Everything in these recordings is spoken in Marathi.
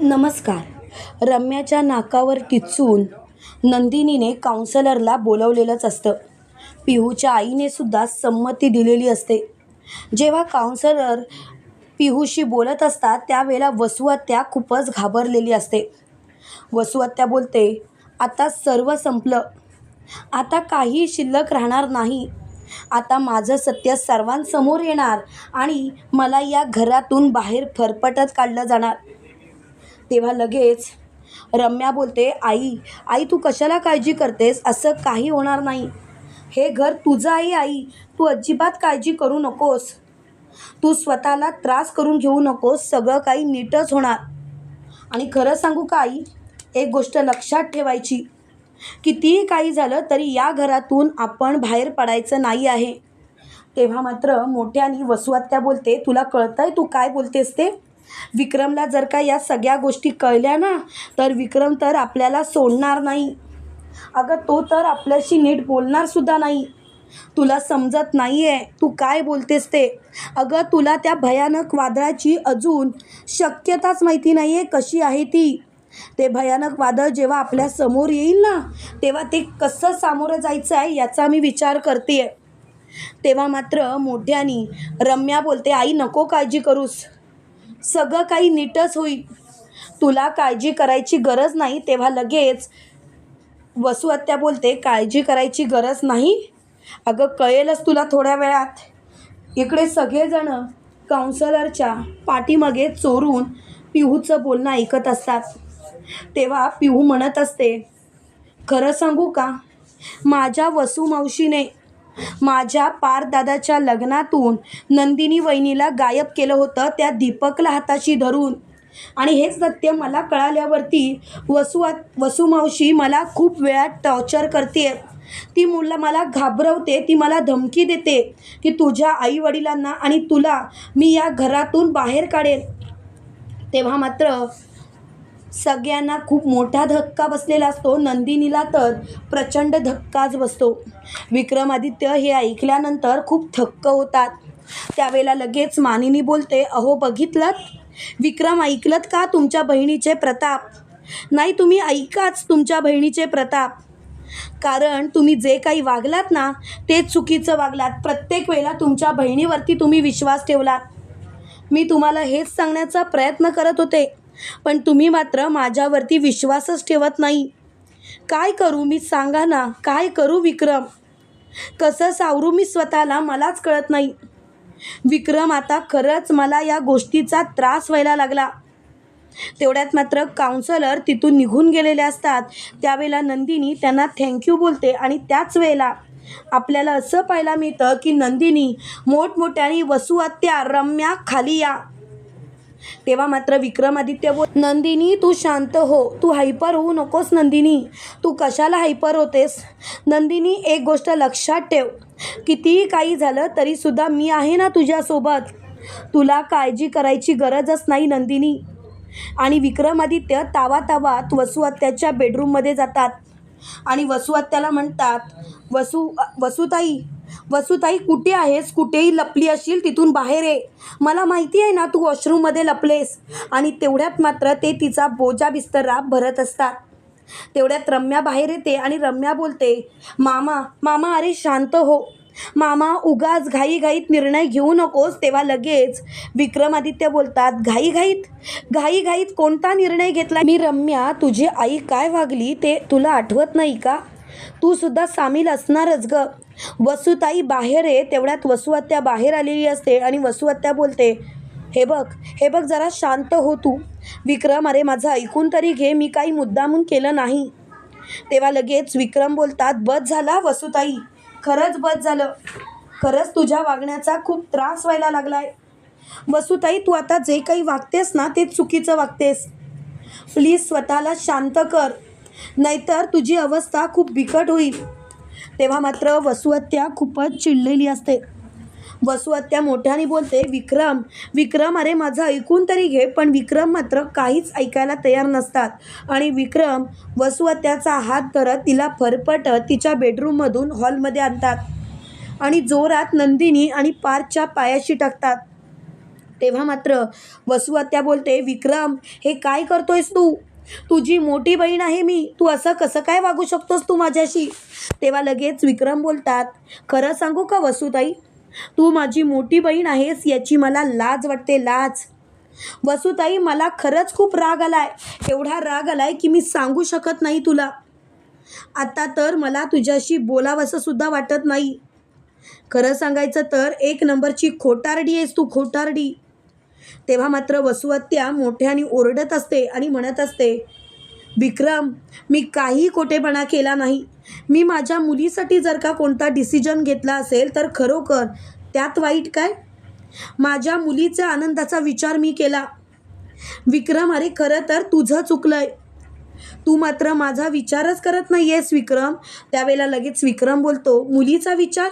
नमस्कार. रम्याच्या नाकावर टिचून नंदिनीने काउन्सलरला बोलवलेलंच असतं. पिहूच्या आईने सुद्धा संमती दिलेली असते. जेव्हा काउन्सलर पिहूशी बोलत असतात त्यावेळेला वसुहत्या खूपच घाबरलेली असते. वसुहत्या बोलते आता सर्व संपलं. आता काही शिल्लक राहणार नाही. आता माझं सत्य सर्वांसमोर येणार आणि मला या घरातून बाहेर फरफटत काढलं जाणार. तेव्हा लगेच रम्या बोलते आई आई तू कशाला काळजी करतेस? असं काही होणार नाही. हे घर तुझं आहे आई. तू अजिबात काळजी करू नकोस. तू स्वतःला त्रास करून घेऊ नकोस. सगळं काही नीटच होणार. आणि खरं सांगू का आई? एक गोष्ट लक्षात ठेवायची. कितीही काही झालं तरी या घरातून आपण बाहेर पडायचं नाही आहे. तेव्हा मात्र मोठ्यानी वसुआत्या बोलते तुला कळतंय तू काय बोलतेस ते? विक्रमला जर का या सगळ्या गोष्टी कळल्या ना तर विक्रम तर आपल्याला सोडणार नाही. अगं तो तर आपल्याशी नीट बोलणारसुद्धा नाही. तुला समजत नाही आहे तू काय बोलतेस ते? अगं तुला त्या भयानक वादळाची अजून शक्यताच माहिती नाही आहे कशी आहे ती. ते भयानक वादळ जेव्हा आपल्यासमोर येईल ना तेव्हा ते कसं सामोरं जायचं आहे याचा मी विचार करते तेव्हा मात्र मोठ्यानी रम्या बोलते आई नको काळजी करूस. सगळं काही नीटच होईल. तुला काळजी करायची गरज नाही तेव्हा लगेच वसुहत्या बोलते काळजी करायची गरज नाही? अगं कळेलच तुला थोड्या वेळात. इकडे सगळेजणं काउन्सलरच्या पाठीमागे चोरून पिहूचं बोलणं ऐकत असतात. तेव्हा पिहू म्हणत असते खरं सांगू का? माझ्या वसुमावशीने माझ्या पारदादाच्या लग्नातून नंदिनी वहिनीला गायब केलं होतं त्या दीपकला हाताशी धरून. आणि हे सत्य मला कळाल्यावरती वसु वसुमावशी मला खूप वेळा टॉर्चर करते. ती मुलं मला घाबरवते ती मला धमकी देते की तुझ्या आईवडिलांना आणि तुला मी या घरातून बाहेर काढेल तेव्हा मात्र सगळ्यांना खूप मोठा धक्का बसलेला असतो. नंदिनीला तर प्रचंड धक्काच बसतो. विक्रमादित्य हे ऐकल्यानंतर खूप थक्क होतात. त्यावेळेला लगेच मानिनी बोलते अहो बघितलं विक्रम ऐकलत का तुमच्या बहिणीचे प्रताप? नाही तुम्ही ऐकाच तुमच्या बहिणीचे प्रताप. कारण तुम्ही जे काही वागलात ना ते चुकीचं वागलात. प्रत्येक वेळेला तुमच्या बहिणीवरती तुम्ही विश्वास ठेवलात. मी तुम्हाला हेच सांगण्याचा प्रयत्न करत होते. पण तुम्ही मात्र माझ्यावरती विश्वासच ठेवत नाही. काय करू मी सांगा ना काय करू विक्रम? कसं सावरू मी स्वतःला मलाच कळत नाही. विक्रम आता खरंच मला या गोष्टीचा त्रास व्हायला लागला. तेवढ्यात मात्र काउन्सलर तिथून निघून गेलेले असतात. त्यावेळेला नंदिनी त्यांना थँक्यू बोलते आणि त्याच वेळेला आपल्याला असं पाहायला मिळतं की नंदिनी मोठमोठ्याने वसुहत्या रम्या खाली या. तेव्हा मात्र विक्रमादित्य बोल नंदिनी तू शांत हो. तू हायपर होऊ नकोस नंदिनी. तू कशाला हायपर होतेस? नंदिनी एक गोष्ट लक्षात ठेव. कितीही काही झालं तरीसुद्धा मी आहे ना तुझ्यासोबत. तुला काळजी करायची गरजच नाही नंदिनी. आणि विक्रमादित्य तावा तावात वसुआत्याच्या बेडरूममध्ये जातात. आणि वसुआत्याला म्हणतात वसु वसुताई वसुताई कुठे आहेस? कुठेही लपली असशील तिथून बाहेर ये. मला माहिती आहे ना तू वॉशरूममध्ये लपलेस. आणि तेवढ्यात मात्र ते तिचा बोजा बिस्तरा भरत असतात. तेवढ्यात रम्या बाहेर येते आणि रम्या बोलते मामा मामा अरे शांत हो. मामा उगाच घाईघाईत निर्णय घेऊ नकोस तेव्हा लगेच. विक्रमादित्य बोलतात घाईघाईत? घाईघाईत कोणता निर्णय घेतला? मी रम्या तुझी आई काय वागली ते तुला आठवत नाही का? तू सुद्धा सामील असणारच ग. वसुताई बाहेर आहे तेवढ्यात वसुहत्या बाहेर आलेली असते आणि वसुहत्या बोलते हे बघ हे बघ जरा शांत हो तू. विक्रम अरे माझं ऐकून तरी घे मी काही मुद्दामून केलं नाही. तेव्हा लगेच विक्रम बोलतात बस झाला वसुताई. खरंच बस झालं. खरंच तुझ्या वागण्याचा खूप त्रास व्हायला लागलाय. वसुताई तू आता जे काही वागतेस ना ते चुकीचं वागतेस. प्लीज स्वतःला शांत कर. नाहीतर तुझी अवस्था खूप बिकट होईल. तेव्हा मात्र वसुहत्या खूपच चिडलेली असते. वसुहत्या मोठ्याने बोलते विक्रम विक्रम अरे माझं ऐकून तरी घे पण विक्रम मात्र काहीच ऐकायला तयार नसतात. आणि विक्रम वसुहत्याचा हात धरत तिला फरफटत तिच्या बेडरूममधून हॉलमध्ये आणतात आणि जोरात नंदिनी आणि पार्थच्या पायाशी टाकतात. तेव्हा मात्र वसुहत्या बोलते विक्रम हे काय करतोयस तू? तुझी मोठी बहीण आहे मी तू असं कसं काय वागू शकतोस तू माझ्याशी? तेव्हा लगेच विक्रम बोलतात खरं सांगू का वसुताई? तू माझी मोठी बहीण आहेस याची मला लाज वाटते लाज. वसुताई मला खरंच खूप राग आलाय एवढा राग आलाय की मी सांगू शकत नाही तुला. आता तर मला तुझ्याशी बोलावंसं सुद्धा वाटत नाही. खरं सांगायचं तर एक नंबरची खोटारडी आहेस तू खोटारडी. तेव्हा मात्र वसुहत्या मोठ्याने ओरडत असते आणि म्हणत असते विक्रम मी काही खोटेपणा केला नाही. मी माझ्या मुलीसाठी जर का कोणता डिसिजन घेतला असेल तर खरोखर त्यात वाईट काय? माझ्या मुलीचा आनंदाचा विचार मी केला. विक्रम अरे खरं तर तुझं चुकलंय. तू मात्र माझा विचारच करत नाही आहेस विक्रम. त्यावेळेला लगेच विक्रम बोलतो मुलीचा विचार?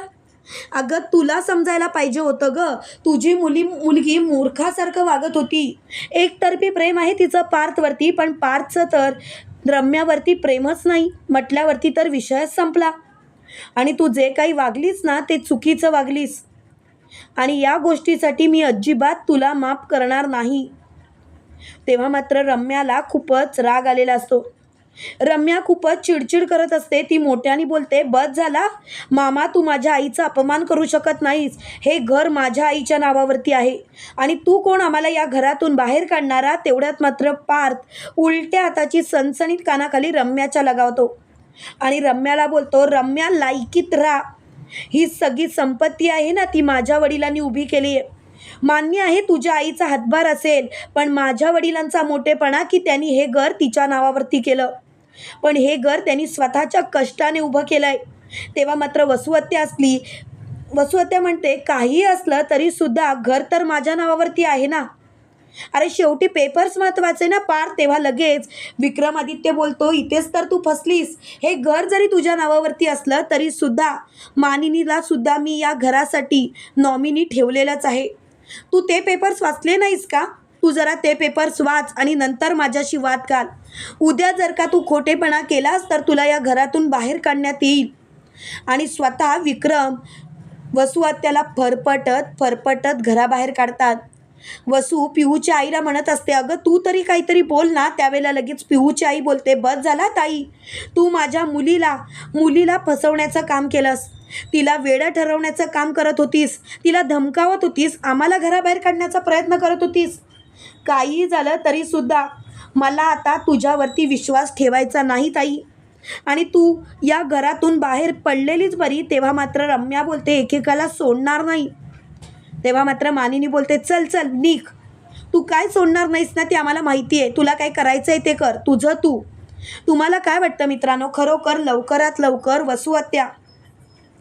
अगं तुला समजायला पाहिजे होतं ग. तुझी मुली मुलगी मूर्खासारखं वागत होती. एकतर्फी प्रेम आहे तिचं पार्थवरती पण पार्थचं तर रम्यावरती प्रेमच नाही. म्हटल्यावरती तर विषयच संपला. आणि तू जे काही वागलीस ना ते चुकीचं वागलीस. आणि या गोष्टीसाठी मी अजिबात तुला माफ करणार नाही. तेव्हा मात्र रम्याला खूपच राग आलेला असतो. रम्या खूपच चिडचिड करत असते. ती मोठ्याने बोलते बस झाला. मामा तू माझ्या आईचा अपमान करू शकत नाहीस. हे घर माझ्या आईच्या नावावरती आहे. आणि तू कोण आम्हाला या घरातून बाहेर काढणारा? तेवढ्यात मात्र पार्थ उलट्या हाताची सणसणीत कानाखाली रम्याच्या लगावतो. आणि रम्याला बोलतो रम्या लायकीत राहा. ही सगळी संपत्ती आहे ना ती माझ्या वडिलांनी उभी केली आहे. मान्य आहे तुझ्या आईचा हातभार असेल पण माझ्या वडिलांचा मोठेपणा की त्यांनी हे घर तिच्या नावावरती केलं. पण हे घर त्यांनी स्वतःच्या कष्टाने उभं केलं आहे तेव्हा मात्र वसुहत्या असली वसुहत्या म्हणते काही असलं तरीसुद्धा घर तर माझ्या नावावरती आहे ना? अरे शेवटी पेपर्स महत्त्वाचे ना पार. तेव्हा लगेच विक्रमादित्य बोलतो इथेच तर तू फसलीस. हे घर जरी तुझ्या नावावरती असलं तरी सुद्धा मानिनीला सुद्धा मी या घरासाठी नॉमिनी ठेवलेलंच आहे. तू ते पेपर्स वाचले नाहीस का? तू जरा ते पेपर्स वाच आणि नंतर माझ्याशी वाद घाल. उद्या जर का तू खोटेपणा केलास तर तुला या घरातून बाहेर काढण्यात येईल. आणि स्वतः विक्रम वसुहत्याला फरफटत फरफटत घराबाहेर काढतात. वसू पिहूच्या आईला म्हणत असते अगं तू तरी काहीतरी बोल ना. त्यावेळेला लगेच पिहूची आई बोलते बस झाला ताई. तू माझ्या मुलीला मुलीला फसवण्याचं काम केलंस. तिला वेडं ठरवण्याचं काम करत होतीस. तिला धमकावत होतीस. आम्हाला घराबाहेर काढण्याचा प्रयत्न करत होतीस. काही झालं तरीसुद्धा मला आता तुझ्यावरती विश्वास ठेवायचा नाही ताई. आणि तू या घरातून बाहेर पडलेलीच बरी तेव्हा मात्र रम्या बोलते एकेकाला सोडणार नाही. तेव्हा मात्र मानिनी बोलते चल चल निघ. तू काय सोडणार नाहीस ना ते आम्हाला माहिती आहे तुला काय करायचं आहे ते कर. तुझं तू. तुम्हाला काय वाटतं मित्रांनो? खरोखर लवकरात लवकर वसुहत्या.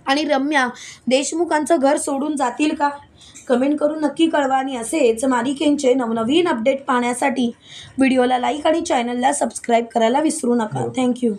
आणि रम्या देशमुखांचं घर सोडून जातील का? कमेंट करून नक्की कळवा आणि असेच मालिकेंचे नवनवीन अपडेट पाहण्यासाठी व्हिडिओला लाईक आणि चॅनलला सबस्क्राईब करायला विसरू नका. थँक्यू.